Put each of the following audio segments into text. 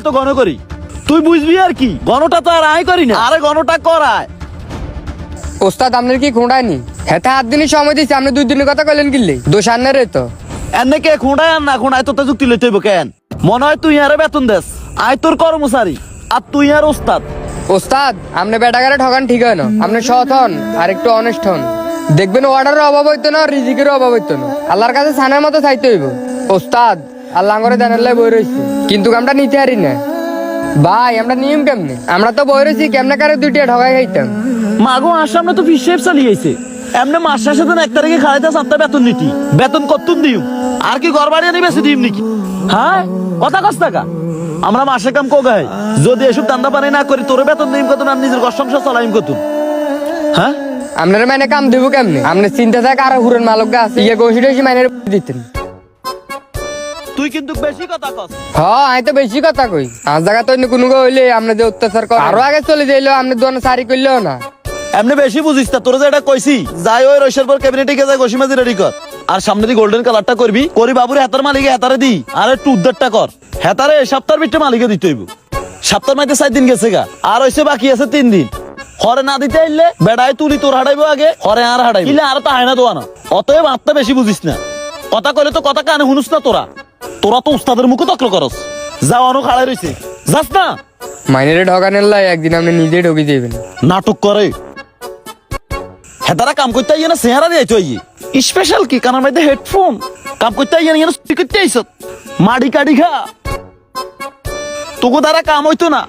এত গণ করি? তুই বুঝবি আর কি? গণটা তো আর আয় করি না। আরে গণটা করায় ওস্তাদ আপনার কি খোঁড়ায়নি হেতে হাত দিনই সময় দিচ্ছে আপনি দুই দিনের কথা কইলেন কিনলে দোষ আন্নারে তো। এনে কে খুঁড়ায় আর না খুঁড়ায় তোতে যুক্তি লইতে হইব কেন? মনে হয় তুই আরে বেতন দেস। আয় তোর কর্মচারী আর তুই আর ওস্তাদ। ওস্তাদ আপনি বেটাগারে ঠকান ঠিক হয় না। আপনি সৎ হন আর একটু অনেস্ট হন। দেখবেন অর্ডারের অভাব হইতো না রিজিকের অভাব হইতো না। আল্লাহর কাছে ছানের মতো চাইতে হইব। ওস্তাদ করে দেনের লাই বই রয়েছি। কিন্তু আমরা নিতে পারি না। ভাই আমরা নিয়ম কেমনে? আমরা তো বই রয়েছি কেমনে কারে দুইটা ঠকাই খাইতাম? মাগো আর সামনে তো ফিস শেপ চালিয়েছে এমনি মাস শেষে এক তারিখে খাড়াইতে সাতটা বেতন নিতি। বেতন আর কি ঘর বাড়ি দিম নাকি? হ্যাঁ কথা কস টাকা আমরা মাসে কাম কোগাই যদি এসব দান্দা পানি না করি তোর বেতন দিম কত আর নিজের ঘর সংসার চালাইম কত হ্যাঁ? আপনারা মানে কাম দিব কেমনে? আপনি চিন্তা থাকে আরও হুরেন মালক গা আছে। ইয়ে টসি মাইনের দিতেন। তুই কিন্তু বেশি কথা কস। হ্যাঁ আমি তো বেশি কথা কই। জায়গা তো অন্য কোনো হইলে আপনি যে অত্যাচার কর আরও আগে চলে যাইলো আপনি দোকানে সারি না। এমনি বেশি বুঝিস না তোর যে এটা কইছি যাই ওই রইসের পর ক্যাবিনেটে গিয়ে যাই গোসি মাঝি রেডি কর। আর সামনে দিয়ে গোল্ডেন কালারটা করবি করি বাবুরে হেতার মালিকে হেতারে দি আর একটু উদ্ধারটা কর। হেতারে সপ্তাহের বিটে মালিকে দিতে হইব। সপ্তাহ মাইতে চার দিন গেছে গা আর হইছে বাকি আছে তিন দিন। হরে না দিতে আইলে বেড়ায় তুলি তোর হাঁটাইবো আগে হরে আর হাঁটাইবো ইলে আর তো হায় না দোয়ানো। অতএব আত্মা বেশি বুঝিস না। কথা কইলে তো কথা কানে শুনুস না তোরা। তোরা তো উস্তাদের মুখে তকল করস। যাও অনেক হাড়াই রইছে। যাস না। মাইনের ঢকানের লাই একদিন আপনি নিজে ঢুকি দেবেন নাটক করে। হেতারা কাম করতে আইয়ে না চেহারা দিয়ে তো আইয়ে। স্পেশাল কি? কানার মধ্যে হেডফোন কাম করতে আইয়ে না ইয়ে স্পিক করতে আইস। মাড়ি কাড়ি খা। তোকে দ্বারা কাম হইতো না।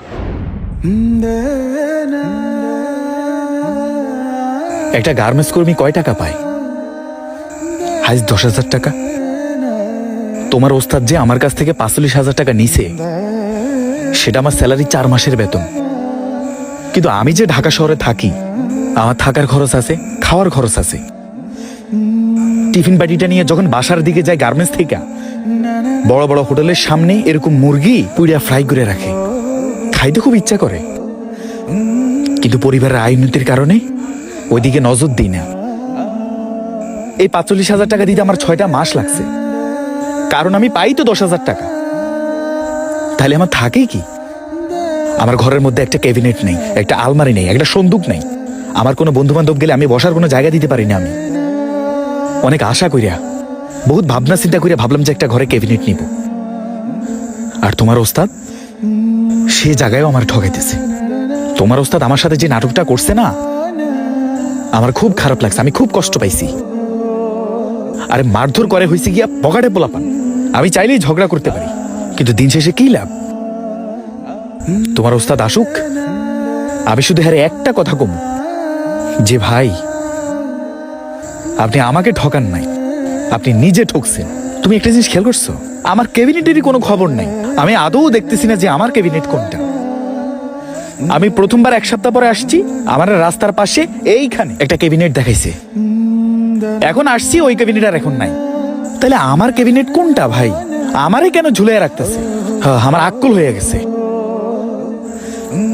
একটা গার্মেন্টস কর্মী কয় টাকা পায়? হাইস দশ হাজার টাকা। তোমার ওস্তাদ যে আমার কাছ থেকে পাঁচচল্লিশ হাজার টাকা নিছে, সেটা আমার স্যালারি চার মাসের বেতন। কিন্তু আমি যে ঢাকা শহরে থাকি, আমার থাকার খরচ আছে, খাওয়ার খরচ আছে। টিফিন বাটিটা নিয়ে যখন বাসার দিকে যায় গার্মেন্টস থেকে, বড় বড় হোটেলের সামনে এরকম মুরগি পুড়িয়া ফ্রাই করে রাখে। খাইতে খুব ইচ্ছা করে। কিন্তু পরিবারের আয় উন্নতির কারণে ওইদিকে নজর দিই না। এই পাঁচচল্লিশ হাজার টাকা দিতে আমার ছয়টা মাস লাগছে। কারণ আমি পাই তো দশ হাজার টাকা। তাহলে আমার থাকে কি? আমার ঘরের মধ্যে একটা ক্যাবিনেট নেই, একটা আলমারি নেই, একটা সন্দুক নেই। আমার কোনো বন্ধু বান্ধব গেলে আমি বসার কোনো জায়গা দিতে পারি না আমি। অনেক আশা করিয়া বহুত ভাবনা চিন্তা করিয়া ভাবলাম যে একটা ঘরে ক্যাবিনেট নিব। আর তোমার ওস্তাদ? সে জায়গায়ও আমার ঠকাইতেছে। তোমার ওস্তাদ আমার সাথে যে নাটকটা করছে না, আমার খুব খারাপ লাগছে, আমি খুব কষ্ট পাইছি। আরে মারধর করে হয়েছে গিয়া পকেটে পোলাপান। আমি চাইলেই ঝগড়া করতে পারি, কিন্তু দিন শেষে কি লাভ? তোমার ওস্তাদ আসুক, আমি শুধু হ্যাঁ একটা কথা কম যে ভাই, আপনি আমাকে ঠকান নাই, আপনি নিজে ঠকছেন। তুমি একটা জিনিস খেয়াল করছ? আমার ক্যাবিনেটেরই কোনো খবর নাই। আমি আদৌ দেখতেছি না যে আমার ক্যাবিনেট কোনটা। আমি প্রথমবার এক সপ্তাহ পরে আসছি, আমার রাস্তার পাশে এইখানে একটা ক্যাবিনেট দেখাইছে। এখন আসছি, ওই ক্যাবিনেট আর এখন নাই। তাহলে আমার ক্যাবিনেট কোনটা ভাই? আমারে কেন ঝুলিয়ে রাখতেছে? আমার আক্কল হয়ে গেছে।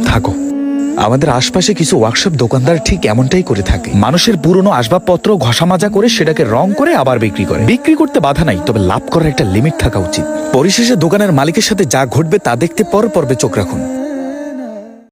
থাকো। আমাদের আশপাশে কিছু ওয়ার্কশপ দোকানদার ঠিক এমনটাই করে থাকে। মানুষের পুরনো আসবাবপত্র ঘষা মাজা করে সেটাকে রং করে আবার বিক্রি করে। বিক্রি করতে বাধা নাই, তবে লাভ করার একটা লিমিট থাকা উচিত। পরিশেষে দোকানের মালিকের সাথে যা ঘটবে তা দেখতে পর পর্বে চোখ রাখুন।